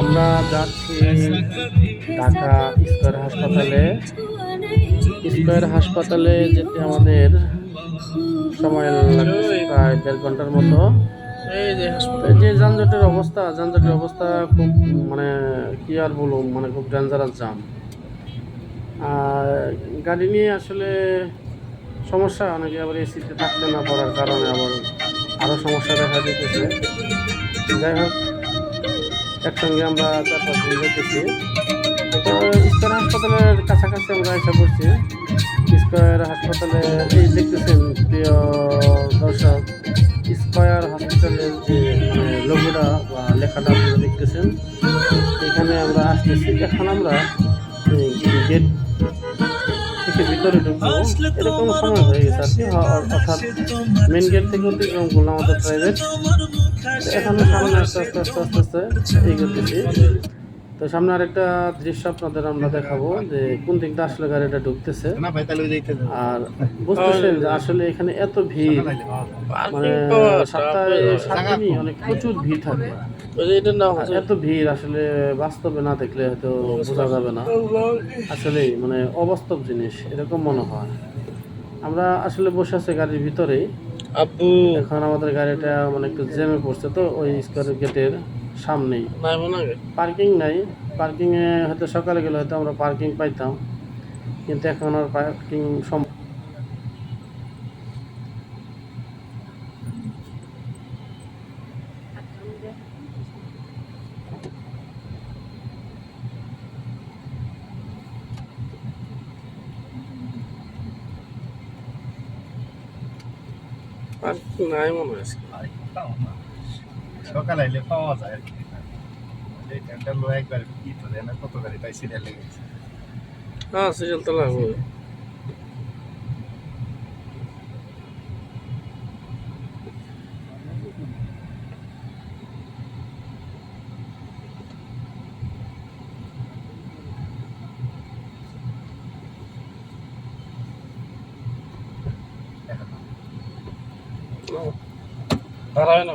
আমরা যাচ্ছি ঢাকা স্কয়ার হাসপাতালে। স্কয়ার হাসপাতালে যেতে আমাদের সময় লাগছে প্রায় দেড় ঘণ্টার মতো। এই যে যানজটের অবস্থা যানজটের অবস্থা খুব মানে কি আর বলুন মানে খুব ডেঞ্জারাস জাম আর গাড়ি নিয়ে আসলে সমস্যা অনেকে আবার এসিতে থাকতে না পারার কারণে আবার আরও সমস্যা দেখা দিতেছে। যাই হোক একসঙ্গে আমরা চার পাঁচ তো স্কোয়ার হাসপাতালের কাছাকাছি আমরা এসে পড়ছি। স্কোয়ার হাসপাতালে এই দেখতেছেন প্রিয় দর্শক, স্কোয়ার হাসপাতালের যে মানে লোগোটা বা লেখাটা আপনারা দেখতেছেন, এখানে আমরা আসতেছি। এখন আমরা গেট থেকে ভিতরে ঢুকবো এরকম সময় হয়ে গেছে আর কি অ- অর্থাৎ মেন গেট থেকে অতিক্রম করলাম আমাদের প্রাইভেট এখন সামনে আস্তে আস্তে আস্তে আস্তে আস্তে এগোতেছি তো সামনে আরেকটা দৃশ্য আপনাদের আমরা দেখাবো যে কোন দিক দিয়ে আসলে গাড়িটা ঢুকতেছে। না ভাই তাহলে যাইতে আর বুঝতেছেন যে আসলে এখানে এত ভিড়। মানে পার্কিং পাওয়া সপ্তাহে সাত দিনই অনেক প্রচুর ভিড় থাকে। ওই যে এটা নাও আর এত ভিড় আসলে বাস্তবে না দেখলে হয়তো বোঝা যাবে না। আসলে মানে অবাস্তব জিনিস এরকম মনে হয়। আমরা আসলে বসে আছি গাড়ির ভিতরেই। আব্বু। এখন আমাদের গাড়িটা মানে একটু জ্যামে পড়ছে তো ওই স্কোয়ার গেটের সামনেই। নাই পার্কিং নাই। পার্কিংয়ে হয়তো সকালে গেলে হয়তো আমরা পার্কিং পাইতাম। কিন্তু এখন আর পার্কিং সম পার্কিং নাই মনে হয় সকালে আইলে পাওয়া যায় আর কি এই ট্রেনটা লো একবার কি তো দেয় না কত গাড়ি তাই সিরিয়াল লেগে গেছে হ্যাঁ সিরিয়াল তো লাগবে দাঁড়ায় না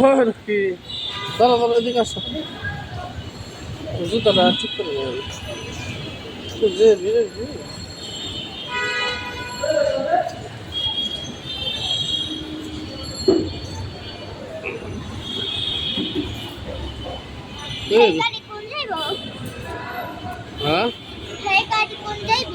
ওর কি দাঁড়া দাঁড়া এদিকে আসো জুতাটা ঠিক করে নেবে যে ধীরে ধীরে এই যে, গাড়ি কোন যাইব হ্যাঁ সেই গাড়ি কোন যাইব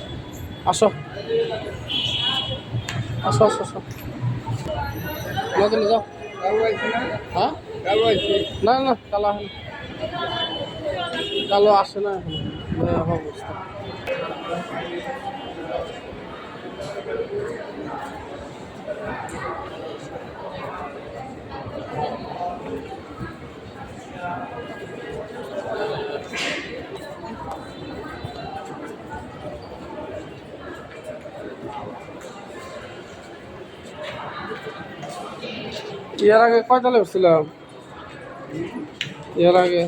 আসো। আসো আসো আসো। যাও হ্যাঁ? না না, কালো আসে কালো আসে না ভয়াবহ অবস্থা। এর আগে কয়তালে উঠছিলাম এর আগে?